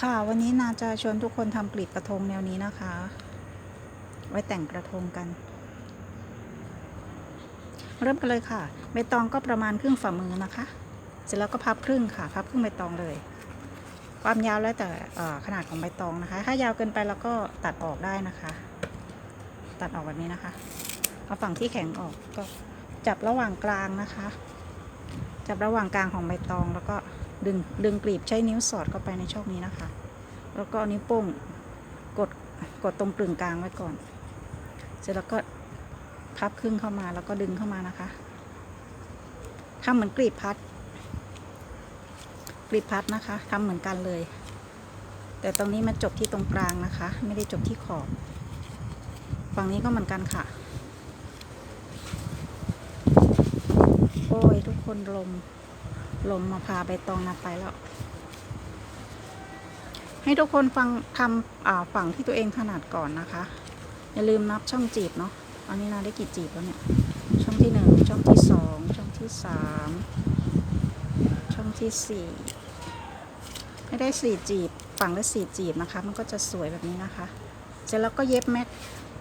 ค่ะ วันนี้นาจะชวนทุกคนทำกลีบกระทงแนวนี้นะคะ ไว้แต่งกระทงกัน เริ่มกันเลยค่ะ ใบตองก็ประมาณครึ่งฝ่ามือนะคะ เสร็จแล้วก็พับครึ่งค่ะ พับครึ่งใบตองเลย ความยาวแล้วแต่ขนาดของใบตองนะคะ ถ้ายาวเกินไปเราก็ตัดออกได้นะคะ ตัดออกแบบนี้นะคะเอาฝั่งที่แข็งออกก็จับระหว่างกลางนะคะ จับระหว่างกลางของใบตองแล้วก็ ดึงดึงกลีบใช้นิ้วสอดเข้าไปในช่องนี้นะคะ แล้วก็นิ้วโป้งกดกดตรงกลึงกลางไว้ก่อน เสร็จแล้วก็พับครึ่งเข้ามาแล้วก็ดึงเข้ามานะคะทำเหมือนกลีบพัด กลีบพัดนะคะทำเหมือนกันเลย แต่ตรงนี้มันจบที่ตรงกลางนะคะ ไม่ได้จบที่ขอบ ฝั่งนี้ก็เหมือนกันค่ะ โอ้ยทุกคนลม ลมมาพาใบตองนาไปแล้ว ให้ทุกคนฟังทำฝั่งที่ตัวเองถนัดก่อนนะคะ อย่าลืมนับช่องจีบเนาะอันนี้นาได้กี่จีบแล้วเนี่ย ช่องที่หนึ่งช่องที่สองช่องที่สามช่องที่สี่ให้ได้สี่จีบ ฝั่งละสี่จีบนะคะ มันก็จะสวยแบบนี้นะคะ เสร็จแล้วก็เย็บแม็ก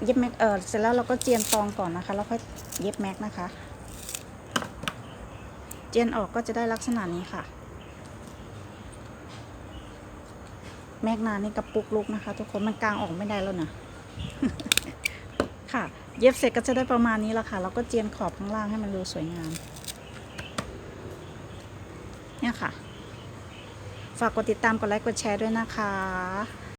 เย็บแม็กเออเสร็จแล้วเราก็เจียนตองก่อนนะคะ แล้วค่อยเย็บแม็กนะคะ จนออกก็จะได้ลักษณะนี้ค่ะ แมกนานี่กระปุกลุกนะคะ ทุกคนมันกลางออกไม่ได้แล้วนะค่ะ เย็บเสร็จก็จะได้ประมาณนี้ละค่ะ แล้วก็เจียนขอบข้างล่างให้มันดูสวยงาม เนี่ยค่ะ ฝากกดติดตามกดไลค์กดแชร์ด้วยนะคะ